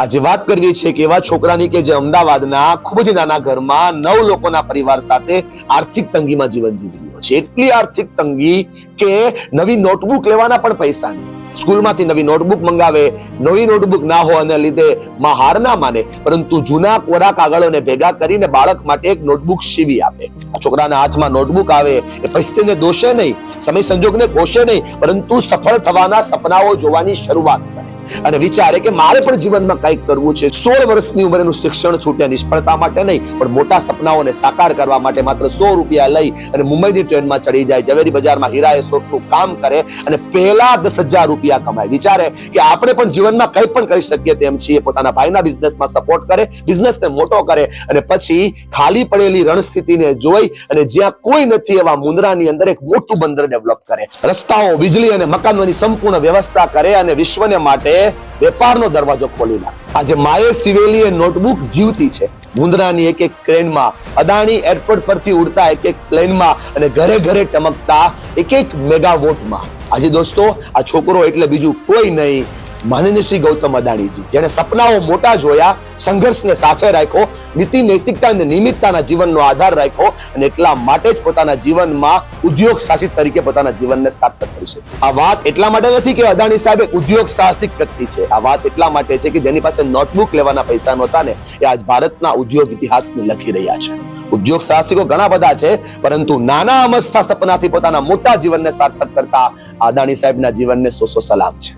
આજે વાત કરવી છે કે એવા છોકરાની કે જે અમદાવાદના ખૂબ જ નાના ઘરમાં નવ લોકોના પરિવાર સાથે આર્થિક તંગીમાં જીવન જીવી રહ્યો છે. એટલી આર્થિક તંગી કે નવી નોટબુક લેવાના પણ પૈસા નહીં. સ્કૂલમાંથી નવી નોટબુક મંગાવે, નવી નોટબુક ના હોવાને લીધે માં હાર ના માને, પરંતુ જૂના કોરા કાગળોને ભેગા કરીને બાળક માટે એક નોટબુક સીવી આપે. આ છોકરાના હાથમાં નોટબુક આવે, એ પરિસ્થિતિને દોષે નહીં, સમય સંજોગને કોશે નહીં, પરંતુ સફળ થવાના સપનાઓ જોવાની શરૂઆત અને વિચારે કે મારે પણ જીવનમાં કંઈક કરવું છે. સોળ વર્ષની ઉંમરેનું શિક્ષણ છૂટે નિષ્ફળતા માટે નહીં, પણ મોટા સપનાઓને સાકાર કરવા માટે માત્ર સો રૂપિયા લઈ અને મુંબઈની ટ્રેનમાં ચડી જાય. ઝવેરી બજારમાં હીરાએ સોટનું કામ કરે અને પહેલા દસ હજાર રૂપિયા કમાય. વિચારે કે આપણે પણ જીવનમાં કંઈ પણ કરી શકીએ તેમ છીએ. પોતાના ભાઈના બિઝનેસમાં સપોર્ટ કરે, બિઝનેસને મોટો કરે અને પછી ખાલી પડેલી રણસ્થિતિને જોઈ અને જ્યાં કોઈ નથી એવા મુંદ્રાની અંદર એક મોટું બંદર ડેવલપ કરે. રસ્તાઓ, વીજળી અને મકાનોની સંપૂર્ણ વ્યવસ્થા કરે અને વિશ્વને માટે વેપારનો દરવાજો ખોલી નાખે આજે માએ સિવેલી એ નોટબુક જીવતી છે. મુંદ્રાની એક એક ક્રેનમાં અદાણી એરપોર્ટ પરથી ઉડતા એક એક પ્લેનમાં અને ઘરે ઘરે ટમકતા એક એક મેગાવોટમાં. આજે દોસ્તો, આ છોકરો એટલે બીજું કોઈ નહીં. માનનીય ગૌતમ અદાણીજી, જેણે સપનાઓ મોટા જોયા સંઘર્ષને સાથે રાખ્યો, નીતિ, નૈતિકતા અને નિયમિતતાના જીવનનો આધાર રાખ્યો અને એટલા માટે જ પોતાના જીવનમાં ઉદ્યોગ સાહસિક તરીકે પોતાના જીવનને સાર્થક કરી છે આ વાત એટલા માટે નથી કે અદાણી સાહેબ ઉદ્યોગ સાહસિક વ્યક્તિ છે. આ વાત એટલા માટે છે કે જેની પાસે નોટબુક લેવાના પૈસા નહોતા ને એ આજ ભારતના ઉદ્યોગ ઇતિહાસને લખી રહ્યા છે. ઉદ્યોગ સાહસિકો ઘણા બધા છે, પરંતુ નાના અમસ્થા સપનાથી પોતાના મોટા જીવનને સાર્થક કરતા અદાણી સાહેબના જીવનને સો સો સલામ છે.